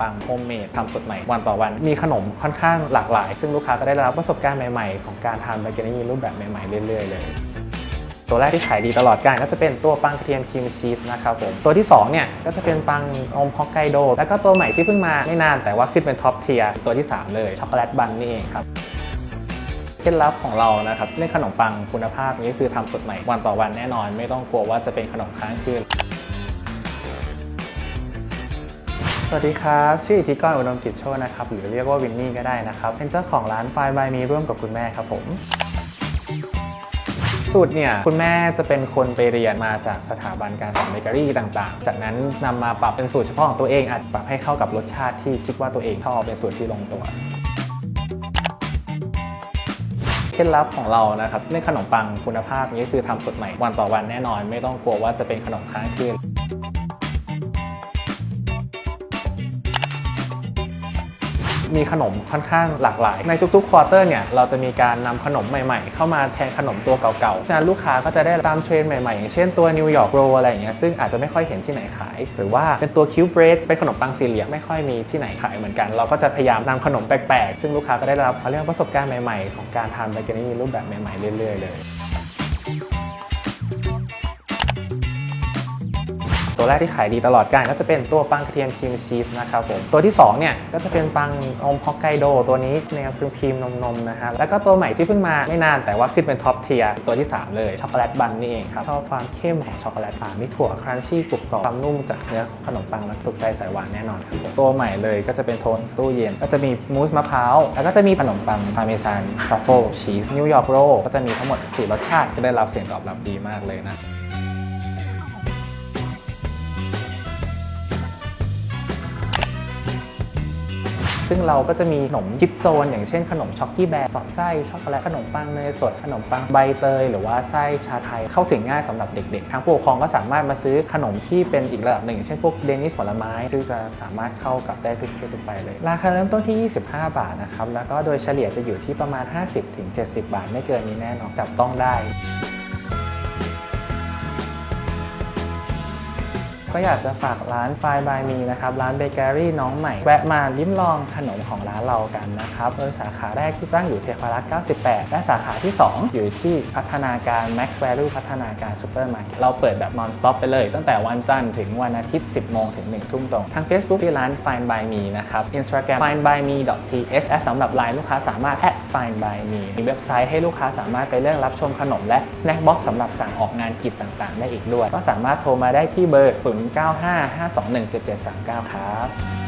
ปังโฮมเมดทำสดใหม่วันต่อวัน มีขนมค่อนข้างหลากหลาย ซึ่งลูกค้าก็ได้รับประสบการณ์ใหม่ๆ ของการทำเบเกอรี่รูปแบบใหม่ๆ เรื่อยๆ เลยตัวแรกที่ขายดีตลอดการก็จะเป็นตัวปังกระเทียมครีมชีสนะครับผม ตัวที่2เนี่ยก็จะเป็นปังนมฮอกไกโด แล้วก็ตัวใหม่ที่เพิ่งมาไม่นานแต่ว่าขึ้นเป็นท็อปเทียร์ตัวที่ 3 เลยช็อกโกแลตบันนี่เองครับเคล็ดลับของเรานะครับเรื่องขนมปังคุณภาพนี้คือทำสดใหม่วันต่อวันแน่นอน ไม่ต้องกลัวว่าจะเป็นขนมค้างคืน สวัสดีครับ ชื่ออิทธิกรอุดมกิจโชตนะครับ หรือเรียกว่าวินนี่ก็ได้นะครับ เป็นเจ้าของร้านไฟบายมีร่วมกับคุณแม่ครับผมสูตรเนี่ยคุณแม่จะเป็นคนไปเรียนมาจากสถาบันการสอนเบเกอรี่ต่างๆ จากนั้นนำมาปรับเป็นสูตรเฉพาะของตัวเองอาจปรับให้เข้ากับรสชาติที่คิดว่าตัวเองชอบเป็นสูตรที่ลงตัวเคล็ดลับของเรานะครับเรื่องขนมปังคุณภาพนี้คือทำสดใหม่วันต่อวันแน่นอน ไม่ต้องกลัวว่าจะเป็นขนมค้างคืน มีขนมค่อนข้างหลากหลาย ในทุกๆควอเตอร์เนี่ยเราจะมีการนำขนมใหม่ๆ เข้ามาแทนขนมตัวเก่าๆฉะนั้นลูกค้าก็จะได้ตามเทรนด์ใหม่ๆ อย่างเช่นตัวนิวยอร์กโรอะไรอย่างเงี้ยซึ่งอาจจะไม่ค่อยเห็นที่ไหนขาย หรือว่าเป็นตัวคิวเบรดเป็นขนมปังสี่เหลี่ยมไม่ค่อยมีที่ไหนขายเหมือนกัน เราก็จะพยายามนำขนมแปลกๆ ซึ่งลูกค้าก็ได้รับเขาเรียกประสบการณ์ใหม่ๆ ของการทำเบเกอรี่รูปแบบใหม่ๆเรื่อยๆเลย ตัวแรกที่ขายดีตลอดการก็จะเป็นตัวปังกระเทียมครีมชีสนะครับผมตัวที่2เนี่ยก็จะเป็นปังนมฮอกไกโดตัวนี้แนวครีมครีมนมนมนะฮะแล้วก็ตัวใหม่ที่เพิ่งมาไม่นานแต่ว่าขึ้นเป็นท็อปเทียร์ตัวที่ 3 เลยช็อกโกแลตบันนี่เองครับชอบความเข้มของช็อกโกแลตอ่ามีถั่วครันชี่กรุบกรอบความนุ่มจากเนื้อขนมปังและถูกใจสายหวานแน่นอนครับตัวใหม่เลยก็จะเป็นโทนสตู้เย็นก็จะมีมูสมะพร้าวแล้วก็จะมีขนมปังพาเมซานทรัฟเฟิลชีสนิวยอร์กโรก็จะมีทั้งหมดสี่รสชาติจะได้รับเสียงตอบรับดีมากเลยนะ ซึ่งเราก็จะมีขนมกิฟโซน อย่างเช่นขนมช็อกกี้แบร์สอดไส้ช็อกโกแลตขนมปังเนยสดขนมปังใบเตย หรือว่าไส้ชาไทยเข้าถึงง่ายสำหรับเด็กๆ ทางผู้ปกครองก็สามารถมาซื้อขนมที่เป็นอีกระดับหนึ่งเช่นพวกเดนิสผลไม้ ซึ่งจะสามารถเข้ากับได้ทุกเพศทุกไปเลย ราคาเริ่มต้นที่ 25 บาทนะครับแล้วก็โดยเฉลี่ยจะอยู่ที่ประมาณ 50-70 บาท ไม่เกินนี้แน่นอนจับต้องได้ ก็อยากจะฝากร้านไฟบายมีนะครับร้านเบเกอรี่น้องใหม่ แวะมาลิ้มลองขนมของร้านเรากันนะครับโดยสาขาแรกที่ตั้งอยู่เทพารักษ์98 และสาขาที่ 2 อยู่ที่พัฒนาการ Max Value พัฒนาการซูเปอร์มาร์เก็ตเราเปิดแบบ non stop ไปเลย ตั้งแต่วันจันทร์ถึงวันอาทิตย์ 10 โมงถึง 1 ทุ่มตรง ทาง Facebook ที่ร้าน Fine by Me นะครับ Instagram fineby.me.th สำหรับไลน์ลูกค้าสามารถ fine by me มีเว็บไซต์ให้ลูกค้าสามารถไปเลือกรับชมขนมและ snack box สำหรับสั่งออกงานกิจต่างๆ ได้อีกด้วย ก็สามารถโทรมาได้ที่เบอร์0955217739 ครับ